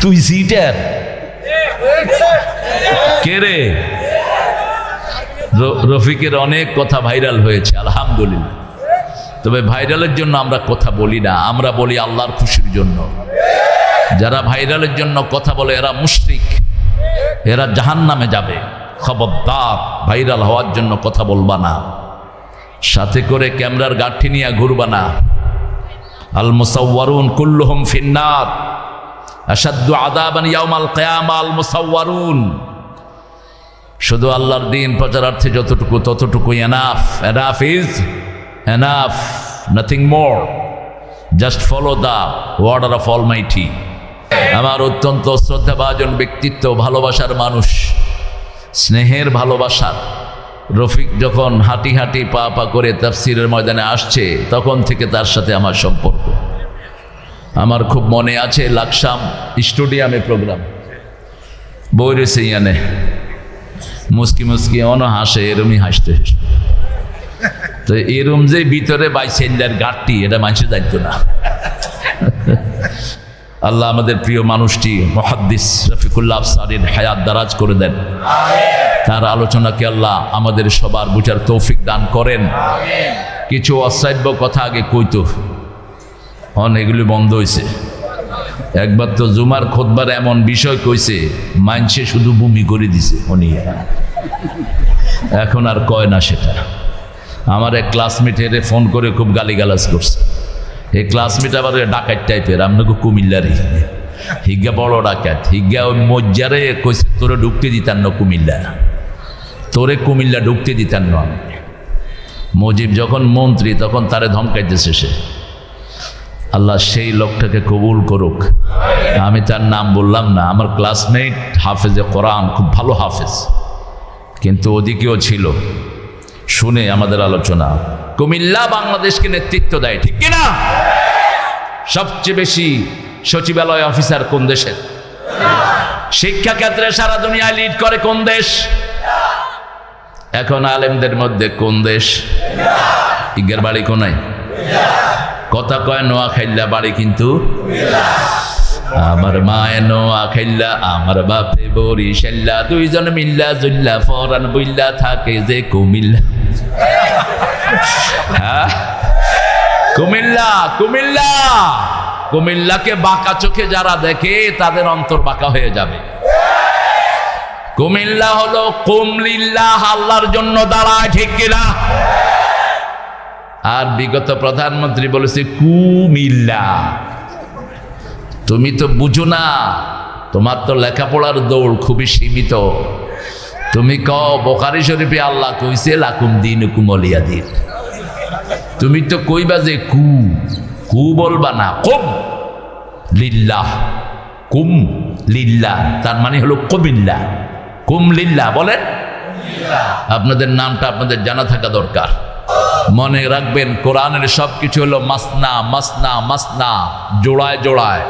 তুই সিটার কে রে? রফিকের অনেক কথা ভাইরাল হয়েছে, আলহামদুলিল্লাহ। তবে ভাইরালের জন্য আমরা কথা বলি না, আমরা বলি আল্লাহর খুশির জন্য। যারা ভাইরালের জন্য কথা বলে, এরা মুশরিক, এরা জাহান নামে যাবে। খবরদার, ভাইরাল হওয়ার জন্য কথা বলবা না। সাথে করে ক্যামেরার গাঠি নিয়ে ঘুরবা না। আল মুসাওয়ারুন কুল্লুহুম ফিন্নার। মুসাওয়ারুন। শুধু আল্লাহর দিন প্রচারার্থে যতটুকু ততটুকু enough enough is enough nothing more just follow the order of almighty আমার অত্যন্ত শ্রদ্ধাভাজন ব্যক্তিত্ব, ভালোবাসার মানুষ, স্নেহের ভালোবাসার। রফিক যখন হাঁটি হাঁটি পা পা করে তাফসিরের ময়দানে আসছে, তখন থেকে তার সাথে আমার সম্পর্ক। আমার খুব মনে আছে লাকসাম স্টুডিয়ামে প্রোগ্রাম। বই রয়েছে ইয়ানে মুসকি মুসকি অন হাসে এরমই হাসতে। তো এরম যে ভিতরে বাইসেন্ডার ঘাটটি এটা মানুষের দায়িত্ব না। আল্লাহ আমাদের প্রিয় মানুষটি মহাদ্দিস রফিকুল্লাহ আফসারির হায়াত দারাজ করে দেন। তার আলোচনাকে আল্লাহ আমাদের সবার বুঝার তৌফিক দান করেন। কিছু অশ্রাব্য কথা আগে কইতো। অন এগুলি বন্ধ হয়েছে একবার তো জুমার খোদবার এমন বিষয় কইছে মানছে শুধু বমি করে দিছে উনি এখন আর কয় না সেটা। আমার এক ক্লাসমেট এরে ফোন করে খুব গালিগালাজ করছে। এই ক্লাসমেট আবার ডাকাত টাইপের আপনাকে কুমিল্লারই হিজ্ঞা বড় ডাকাত। হিজ্ঞা ওই মজ্জারে কইছে, তোরে ঢুকতে দিতাম না কুমিল্লা। তোরে কুমিল্লা ঢুকতে দিতাম না আমি। মজিব যখন মন্ত্রী, তখন তারে ধমকাইতেছে সে। আল্লাহ সেই লোকটাকে কবুল করুক। আমি তার নাম বললাম না, আমার ক্লাসমেট হাফেজে কোরআন, খুব ভালো হাফেজ। কিন্তু ওদিকেও ছিল। শুনে আমাদের আলোচনা। কুমিল্লা বাংলাদেশকে নেতৃত্ব দেয়, ঠিক কিনা সবচেয়ে বেশি সচিবালয় অফিসার কোন দেশের? শিক্ষা ক্ষেত্রে সারা দুনিয়ায় লিড করে কোন দেশ? এখন আলেমদের মধ্যে কোন দেশ? ইজ্ঞার বাড়ি কোনায়? কথা কয় নোয়া খাইল্লা, বাড়ি কিন্তু আমার মায়ে নোয়া খাইল্লা, আমার বাপে বরি সেল্লা দুইজন মিল্লা, জুল্লা, ফরান বইল্লা, থাকে যে কুমিল্লা। হ্যাঁ? কুমিল্লা কুমিল্লা! কুমিল্লাকে বাঁকা চোখে যারা দেখে, তাদের অন্তর বাঁকা হয়ে যাবে। কুমিল্লা হলো কুমলিল্লা আল্লাহর জন্য দাঁড়ায়, ঠিক কিনা? আর বিগত প্রধানমন্ত্রী বলেছে, কুমিল্লা। তুমি তো বুঝো না, তোমার তো লেখাপড়ার দৌড় খুবই সীমিত। তুমি ক বোকারি শরীফে আল্লাহ কইছে, লাকুম দিন কুমলিয়া দিন। তুমি তো কইবা যে কু কু বলবা না, কুম লিল্লাহ, কুম লিল্লা তার মানে হলো কবিল্লা কুম লিল্লা বলেন? আপনাদের নামটা আপনাদের জানা থাকা দরকার। মনে রাখবেন, কোরআনের সব কিছু হলো মাসনা মাসনা মাসনা, জোড়ায় জোড়ায়।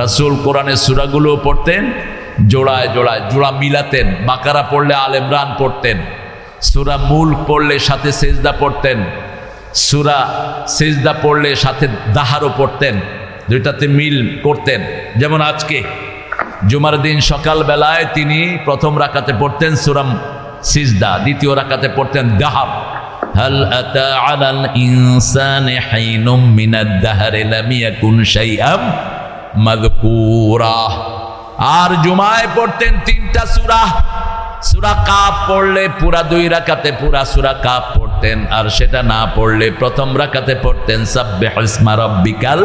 রাসূল কোরআনের সুরাগুলো পড়তেন, জোড়ায় জোড়ায়। জোড়া মিলাতেন, বাকারা পড়লে আল ইমরান পড়তেন, সুরা মূল পড়লে সাথে সেজদা পড়তেন, সুরা সেজদা পড়লে সাথে দাহারও পড়তেন, দুইটাতে মিল করতেন। যেমন আজকে, জুমার দিন সকালবেলায় তিনি প্রথম রাকাতে পড়তেন সুরাম সিজদা, দ্বিতীয় রাকাতে পড়তেন দাহার। হাল আতা আলাল ইনসানি হাইনুম মিনাদ দাহরি লাম ইয়াকুন শাইআম মাযকুরা আর জুমায় পড়তেন তিনটা সূরা। সূরা কাপ পড়লে পুরা দুই রাকাতে পুরা সুরা কাপ পড়তেন, আর সেটা না পড়লে প্রথম রাকাতে পড়তেন, সাব্বিহ ইসমা রাব্বিকাল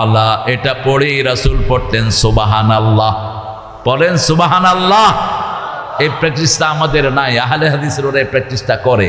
আলা। এটা পড়েই রাসূল পড়তেন সুবাহান সুবহানাল্লাহ। পড়েন, সুবহানাল্লাহ। এই প্র্যাকটিসটা আমাদের নাই। আহলে হাদিসের ওরা এই প্র্যাকটিসটা করে।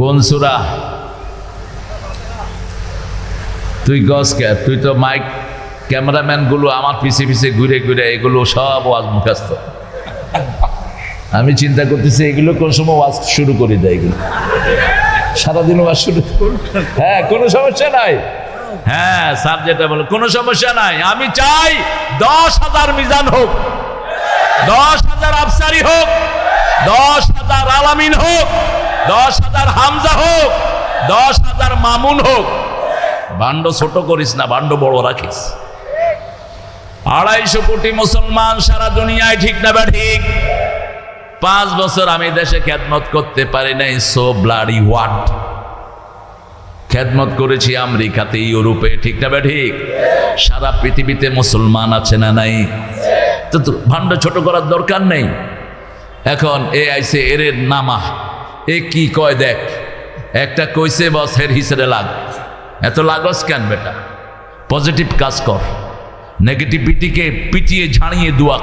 কোন সূরা? তুই গস কে? তুই তো মাইক ক্যামেরাম্যানগুলো আমার পিছে পিছে ঘুরে ঘুরে এগুলো সব ওয়াজ মুখাস্ত আমি চিন্তা করতেছি এগুলো কোন সময় ওয়াজ শুরু করে দেয় এগুলো। সারাদিন ওয়াজ শুরু হ্যাঁ কোনো সমস্যা নাই। হ্যাঁ স্যার যেটা বলে, কোনো সমস্যা নাই। আমি চাই দশ হাজার মিজান হোক, দশ হাজার আফসারি হোক, দশ হাজার আলামিন হোক দশ হাজার হামজা হোক, দশ হাজার মামুন হোক। ভাণ্ড ছোট করিস না ভাণ্ড বড় রাখিস। আড়াইশো কোটি মুসলমান সারা দুনিয়ায়, ঠিক না বা ঠিক? পাঁচ বছর আমি দেশে খ্যাতমত করতে পারি নাই সো ব্লাডি ওয়াট খ্যাতমত করেছি আমেরিকাতে, ইউরোপে, ঠিক না বা ঠিক? সারা পৃথিবীতে মুসলমান আছে না নাই? তো ভাণ্ড ছোট করার দরকার নেই। এখন এ আইসে এর নামা। এ কি কয় দেখ, একটা কইছে, বস, হের হিসেবে লাগ। এত লাগস কেন বেটা? পজিটিভ কাজ কর। নেগেটিভিটিকে পিটিয়ে ঝাড়িয়ে দোয়া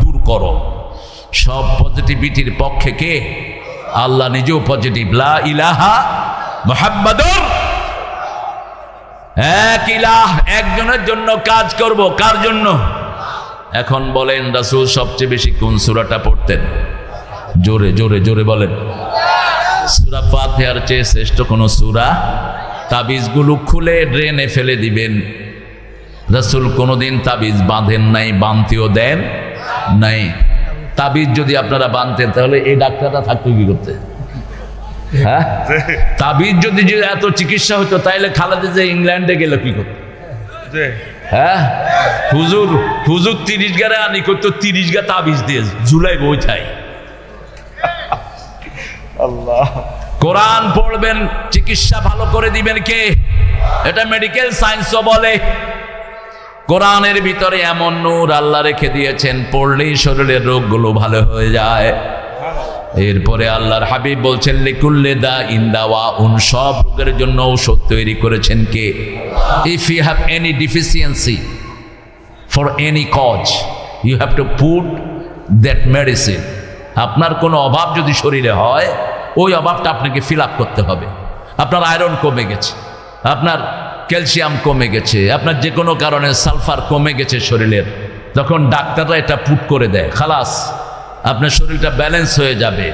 দূর করো। সব পজিটিভিটির পক্ষে কে? আল্লাহ নিজেও পজিটিভ লা ইলাহা মোহাম্মদুর। এক ইলাহ একজনের জন্য কাজ করব, কার জন্য? এখন বলেন রাসূল সবচেয়ে বেশি কোন সূরাটা পড়তেন? জোরে জোরে জোরে বলেন। সূরা ফাতিহার চেয়ে শ্রেষ্ঠ কোন সূরা? তাবিজগুলো খুলে ড্রেনে ফেলে দিবেন। রসুল কোনোদিন তাবিজ বাঁধেন নাই বাঁধতেও দেন নাই। তাবিজ যদি আপনারা বাঁধতেন তাহলে এই ডাক্তাররা থাকতো কি করতে? হ্যাঁ? তাবিজ যদি যে এত চিকিৎসা হতো তাইলে খালাদে যে ইংল্যান্ডে গেল কি করতে? হ্যাঁ? হুজুর হুজুর তিরিশ গারে আনি করতো তিরিশ গা তাবিজ দিয়ে জুলাই বই আল্লাহ। কোরআন পড়বেন, চিকিৎসা ভালো করে দিবেন কে? এটা মেডিকেল সায়েন্সও বলে। কোরআনের ভিতরে এমন নূর আল্লাহ রেখে দিয়েছেন, পড়লেই শরীরের রোগগুলো ভালো হয়ে যায়। এরপরে আল্লাহর হাবিব বলছেন, লিকুল্লে দা ইন্দাওয়া উন সব রোগের জন্য ঔষধ তৈরি করেছেন কে? If you have any deficiency for any cause you have to put that medicine আপনার কোনো অভাব যদি শরীরে হয়, ওই অভাবটা আপনাকে ফিল করতে হবে। আপনার আয়রন কমে গেছে, আপনার ক্যালসিয়াম কমে গেছে, আপনার যে কোনো কারণে সালফার কমে গেছে শরীরের। তখন ডাক্তাররা এটা পুট করে দেয়, খালাস, আপনার শরীরটা ব্যালেন্স হয়ে যাবে।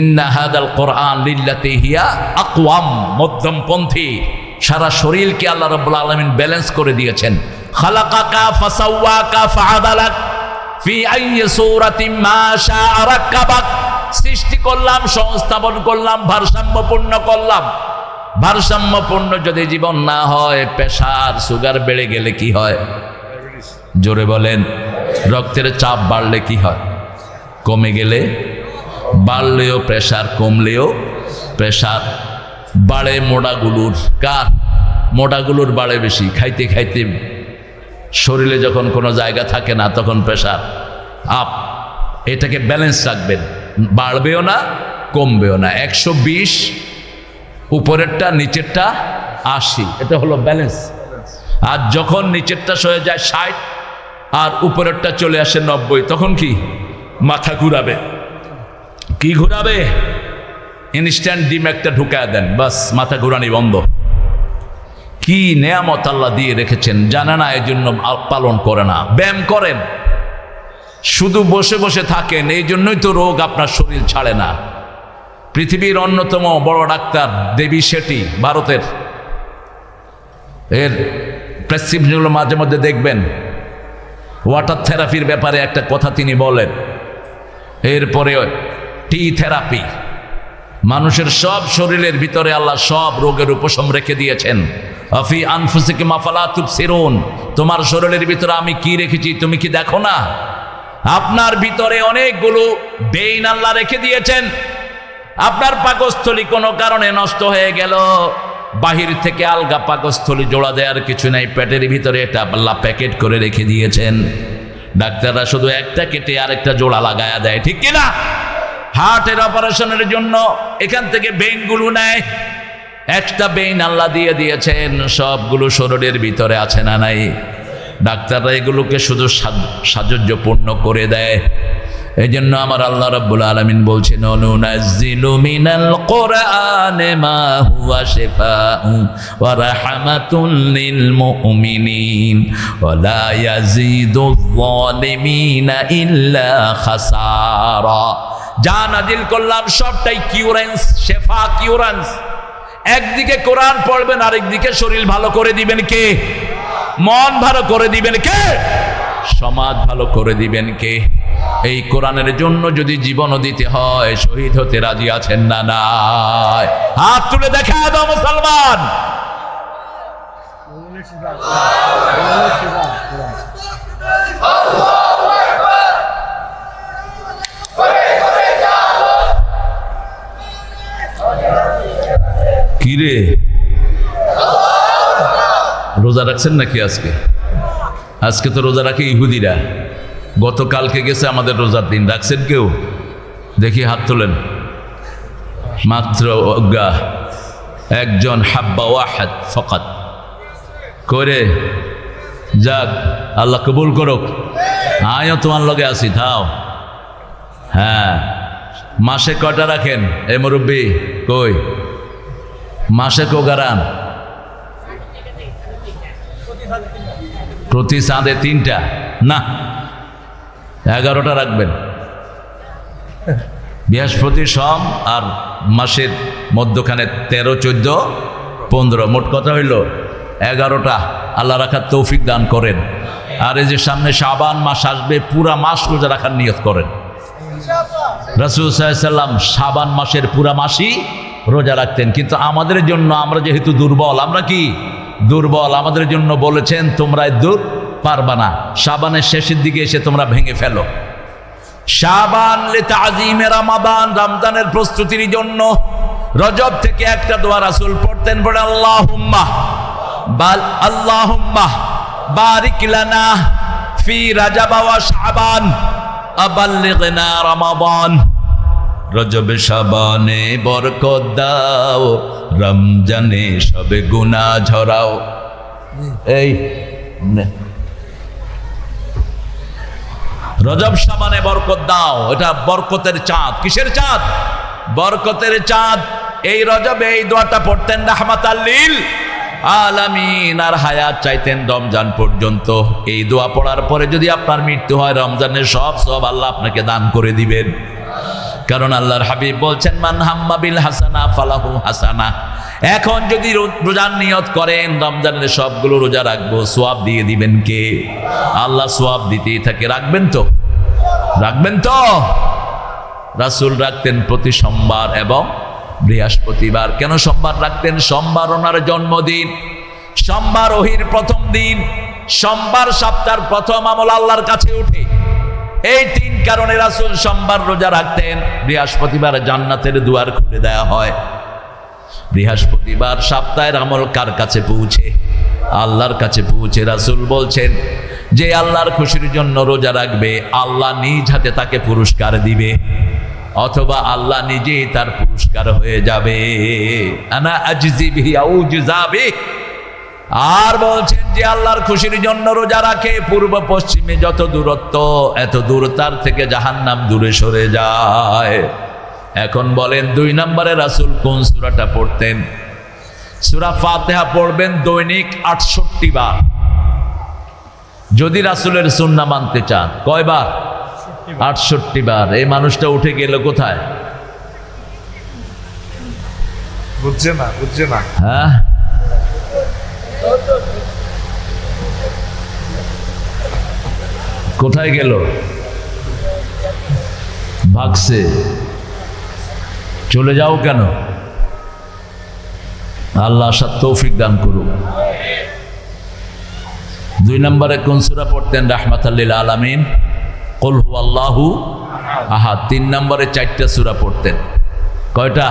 ইন্না হাদাল কোরআন লিল্লাতে হিয়া আকওয়াম, মধ্যমপন্থী। সারা শরীরকে আল্লাহ রাব্বুল আলামিন ব্যালেন্স করে দিয়েছেন। খালাকাকা, ফাসাওয়াকা, ফাআদালাক। সৃষ্টি করলাম, সংস্থাপন করলাম ভারসাম্যপূর্ণ করলাম। ভারসাম্যপূর্ণ যদি জীবন না হয় প্রেশার সুগার বেড়ে গেলে কি হয়? জোরে বলেন, রক্তের চাপ বাড়লে কি হয়? কমে গেলে? বাড়লেও প্রেশার কমলেও প্রেশার বাড়ে মোড়াগুলোর, কার? মোড়াগুলোর বাড়ে বেশি, খাইতে খাইতে শরীরে যখন কোনো জায়গা থাকে না, তখন প্রেশার। আপ, এটাকে ব্যালেন্স রাখবেন। বাড়বেও না, কমবেও না। একশো বিশ, উপরেরটা, নিচেরটা আশি। এটা হলো ব্যালেন্স আর যখন নিচেরটা সয়ে যায় ষাট, আর উপরেরটা চলে আসে নব্বই, তখন কি? মাথা ঘুরাবে। কি ঘুরাবে? ইনস্ট্যান্ট ডিম একটা ঢুকায় দেন। বাস, মাথা ঘুরানি বন্ধ। কি নেয়ামত আল্লাহ দিয়ে রেখেছেন? জানে না এই জন্য পালন করে না। ব্যায়াম করেন শুধু বসে বসে থাকেন এই জন্যই তো রোগ আপনার শরীর ছাড়ে না। পৃথিবীর অন্যতম বড় ডাক্তার দেবী শেঠি, ভারতের। এর প্রেসক্রিপশনগুলো মাঝে মধ্যে দেখবেন। ওয়াটার থেরাপির ব্যাপারে একটা কথা তিনি বলেন। এরপরে টি থেরাপি। মানুষের সব শরীরের ভিতরে আল্লাহ সব রোগের উপশম রেখে দিয়েছেন। আফি আনফুসিকে মাফালা সিরুন তোমার শরীরের ভিতরে আমি কি রেখেছি তুমি কি দেখো না? আপনার ভিতরে অনেকগুলো বেইন আল্লাহ রেখে দিয়েছেন। আপনার পাকস্থলী কোনো কারণে নষ্ট হয়ে গেল। বাহির থেকে আলগা পাকস্থলী জোড়া দেওয়ার কিছু নাই, পেটের ভিতরে এটা আল্লাহ প্যাকেট করে রেখে দিয়েছেন। ডাক্তাররা শুধু একটা কেটে আরেকটা জোড়া লাগায়া দেয়, ঠিক কিনা? হার্টের অপারেশনের জন্য এখান থেকে বেইনগুলো নেয়। একটা বেইন আল্লাহ দিয়ে দিয়েছেন, সবগুলো শরীরের ভিতরে আছে না নাই? ডাক্তাররা এগুলোকে শুধু সাজ- সাজুজ্যপূর্ণ করে দেয়। এই জন্য আমার আল্লাহ রাব্বুল আলামিন বলছেন ইল্লা খাসারা। যা নাজিল করলাম সবটাই কিউরেন্স, শেফা কিউরেন্স। একদিকে কোরআন পড়বেন, আরেকদিকে শরীর ভালো করে দিবেন কে? মন ভালো করে দিবেন কে? সমাজ ভালো করে দিবেন কে? এই কোরআনের জন্য যদি জীবনও দিতে হয়, শহীদ হতে রাজি আছেন না নাই হাত তুলে দেখা দাও মুসলমান। কিরে? রোজা রাখছেন নাকি আজকে? আজকে তো রোজা রাখে ইহুদিরা। গতকালকে গেছে আমাদের রোজার দিন। রাখছেন কেউ? দেখি হাত তোলেন। মাত্র অজ্ঞা। একজন হাব্বা ওয়াহাদ ফকাত। করে যাক, আল্লাহ কবুল করুক। আমিও তোমার লগে আছি, থাও। হ্যাঁ মাসে কটা রাখেন? এ মুরব্বী, কই? মাসে কোগারান প্রতি চাঁদে তিনটা। না, এগারোটা রাখবেন। বৃহস্পতি সম আর মাসের মধ্যখানে তেরো, চোদ্দ, পনেরো। মোট কথা হইল, এগারোটা। আল্লাহ রাখার তৌফিক দান করেন। আর এই যে সামনে সাবান মাস আসবে, পুরা মাস রোজা রাখার নিয়ত করেন। রাসুল সাল্লাম সাবান মাসের পুরা মাসই রোজা রাখতেন। কিন্তু আমাদের জন্য আমরা যেহেতু দুর্বল, আমরা কি? দুর্বল। আমাদের জন্য বলেছেন তোমরা দূর পারবা না। সাবানের শেষের দিকে এসে তোমরা ভেঙে ফেলো। শাবান লিতাজিমে রামাদান, রমজানের প্রস্তুতির জন্য রজব থেকে একটা দোয়া রাসূল পড়তেন, পড়ে, আল্লাহুম্মা বাল, আল্লাহুম্মা বারিক লানা ফি ওয়া শাবান, আবাল্লিগনা রমাদান। রজবে সাবানে বরকত দাও, রমজানে সবে গুনাহ ঝরাও। এই রজব সাবানে বরকত দাও, এটা বরকতের চাঁদ। কিসের চাঁদ? বরকতের চাঁদ। এই রজবে এই দোয়াটা পড়তেন রাহমাত আল্লিল আলামিন আর হায়াত চাইতেন রমজান পর্যন্ত। এই দোয়া পড়ার পরে যদি আপনার মৃত্যু হয়, রমজানের সব সব আল্লাহ আপনাকে দান করে দিবেন। কারণ আল্লাহর হাবিব বলছেন, মান হাম্মাবিল হাসানা ফালাহু হাসানা। এখন যদি রোজার নিয়ত করেন, রমজানের সবগুলো রোজা রাখব। সোয়াব দিয়ে দিবেন কে? আল্লাহ সোয়াব দিতেই থাকে। রাখবেন তো? রাখবেন তো? রাসূল রাখতেন প্রতি সোমবার এবং বৃহস্পতিবার। কেন সোমবার রাখতেন? সোমবার ওনার জন্মদিন। সোমবার ওহির প্রথম দিন। সোমবার সপ্তাহের প্রথম আমল আল্লাহর কাছে উঠে। এই তিন কারণে রাসূল সোমবার রোজা রাখতেন। বৃহস্পতিবার জান্নাতের দুয়ার খুলে দেওয়া হয়। বৃহস্পতিবার সপ্তাহের আমল কার কাছে পৌঁছে? আল্লাহর কাছে পৌঁছে রাসূল বলছেন, যে আল্লাহর খুশির জন্য রোজা রাখবে, আল্লাহ নিজ হাতে তাকে পুরস্কার দিবে। অথবা আল্লাহ নিজেই তার পুরস্কার হয়ে যাবে। আনা আজিজি বিহি আউজুজা বিহি। আর বলছেন যে আল্লাহর খুশির জন্য রোজা রাখে পূর্ব পশ্চিমে যত দূরত্ব এত দূর তার থেকে জাহান্নাম দূরে সরে যায়। এখন বলেন দুই নম্বরে রাসূল কোন সূরাটা পড়তেন? সূরা ফাতিহা পড়বেন দৈনিক আটষট্টি বার। যদি রাসূলের সুন্নাহ মানতে চান কয়বার? আটষট্টি বার। এই মানুষটা উঠে গেল কোথায়? বুঝছে না বুঝছে না। হ্যাঁ? কোথায় গেল? ভাগছে। চলে যাও কেন? আল্লাহ আসার তৌফিক দান করুক। দুই নম্বরে কোন সূরা পড়তেন? রাহমাতাল্লিল আলামিন। কল হু আল্লাহু আহা তিন নম্বরে চারটা সূরা পড়তেন। কয়টা?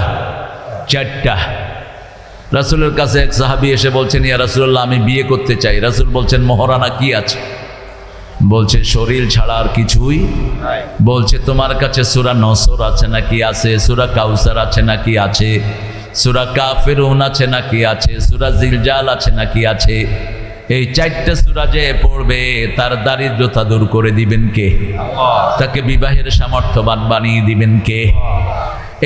চারটা। রাসূলের কাছে এক সাহাবী এসে বলছেন ইয়া রাসূলুল্লাহ আমি বিয়ে করতে চাই। রাসুল বলছেন মহারানা কি আছে? বলছে শরীর ছাড়া আর কিছুই বলছে তোমার কাছে সুরা নসর আছে নাকি আছে? সুরা কাউসার আছে নাকি আছে? সুরা কাফেরুন আছে নাকি আছে? সুরা জিলজাল আছে নাকি আছে? এই চারটা সুরা যে পড়বে তার দারিদ্রতা দূর করে দিবেন কে? তাকে বিবাহের সামর্থ্যবান বানিয়ে দিবেন কে?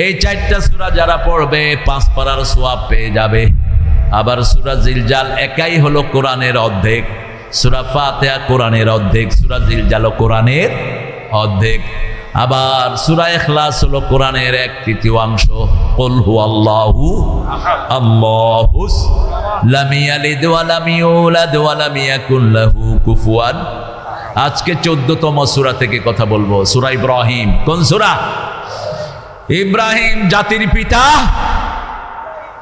এই চারটা সুরা যারা পড়বে পাঁচ পাড়ার সোয়াব পেয়ে যাবে। আবার সুরা জিলজাল একাই হলো কোরআনের অর্ধেক। সুরা ফাতেহা কোরআনের অর্ধেক, সুরা জিলজাল কোরআনের অর্ধেক। আবার সুরা এখলাস হলো কোরআনের এক তৃতীয়াংশ কল আল্লাহু আল্লাহুস কুফুয়ান। আজকে চোদ্দতম সুরা থেকে কথা বলব। সূরা ইব্রাহিম, কোন সূরা? ইব্রাহিম জাতির পিতা।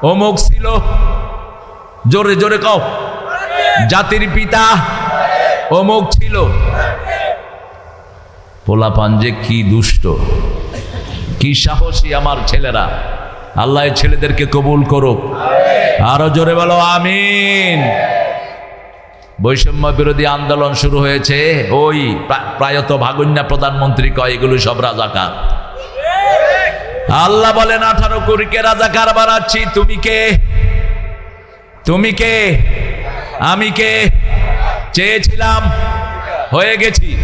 অমুক ছিল। জোরে জোরে কও। জাতির পিতা অমুক ছিল। পোলাপান যে কি দুষ্ট। কি সাহসী আমার ছেলেরা। আল্লাহ ছেলেদেরকে কবুল করুক। আরও জোরে বলো, আমিন। বৈষম্য বিরোধী আন্দোলন শুরু হয়েছে। ওই প্রা- প্রায়ত ভাগুন্যা প্রধানমন্ত্রী কয়, এগুলো সব রাজাকার। আল্লাহ বলেন, আঠারো কুড়িকে রাজা কারবার বানাচ্ছি। তুমি কে? তুমি কে? আমি কে? চেয়েছিলাম, হয়ে গেছি।